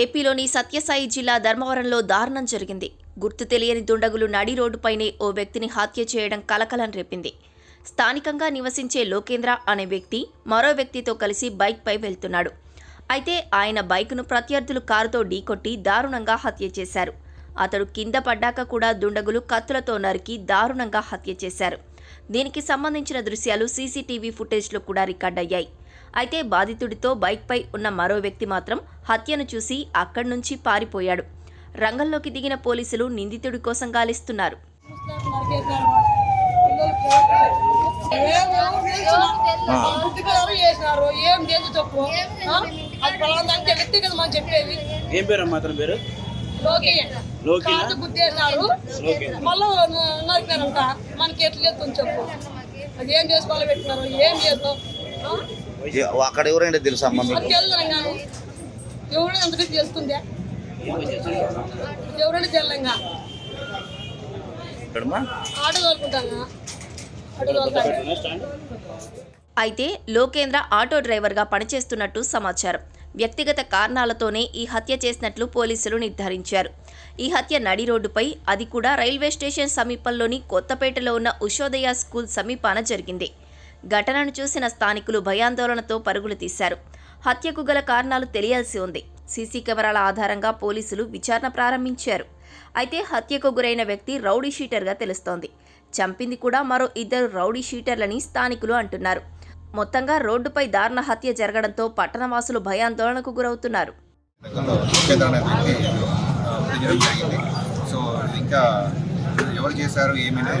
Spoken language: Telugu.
ఏపీలోని సత్యసాయి జిల్లా ధర్మవరంలో దారుణం జరిగింది. గుర్తు తెలియని దుండగులు నడి రోడ్డుపైనే ఓ వ్యక్తిని హత్య చేయడం కలకలం రేపింది. స్థానికంగా నివసించే లోకేంద్ర అనే వ్యక్తి మరో వ్యక్తితో కలిసి బైక్పై వెళ్తున్నాడు. అయితే ఆయన బైక్ను ప్రత్యర్థులు కారుతో ఢీకొట్టి దారుణంగా హత్య చేశారు. అతడు కింద పడ్డాక కూడా దుండగులు కత్తులతో నరికి దారుణంగా హత్య చేశారు. దీనికి సంబంధించిన దృశ్యాలు సీసీటీవీ ఫుటేజ్లో కూడా రికార్డయ్యాయి. అయితే బాధితుడితో బైక్పై ఉన్న మరో వ్యక్తి మాత్రం హత్యను చూసి అక్కడి నుంచి పారిపోయాడు. రంగంలోకి దిగిన పోలీసులు నిందితుడి కోసం గాలిస్తున్నారు. ఏం పేరు పేరు? గుద్దేసినారు. మళ్ళీ నరికినారంట. మనకి ఎట్లా చెప్పు. అది ఏం చేసుకోవాలి పెట్టినారు? ఏం చేద్దాం? అక్కడ ఎవరైనా తెలుసా అమ్మ మీకు? అయితే లోకేంద్ర ఆటో డ్రైవర్గా పనిచేస్తున్నట్టు సమాచారం. వ్యక్తిగత కారణాలతోనే ఈ హత్య చేసినట్లు పోలీసులు నిర్ధారించారు. ఈ హత్య నడి రోడ్డుపై అది కూడా రైల్వే స్టేషన్ సమీపంలోని కొత్తపేటలో ఉన్న ఉషోదయ స్కూల్ సమీపాన జరిగింది. ఘటనను చూసిన స్థానికులు భయాందోళనతో పరుగులు తీశారు. హత్యకు గల కారణాలు తెలియాల్సి ఉంది. సీసీ కెమెరాల ఆధారంగా పోలీసులు విచారణ ప్రారంభించారు. అయితే హత్యకు గురైన వ్యక్తి రౌడీ షీటర్గా తెలుస్తోంది. చంపింది కూడా మరో ఇద్దరు రౌడీ షీటర్లని స్థానికులు అంటున్నారు. మొత్తంగా రోడ్డుపై దారుణ హత్య జరగడంతో పట్టణవాసులు భయాందోళనకు గురవుతున్నారు. సో ఇంకా ఎవరు చేశారు ఏమైనా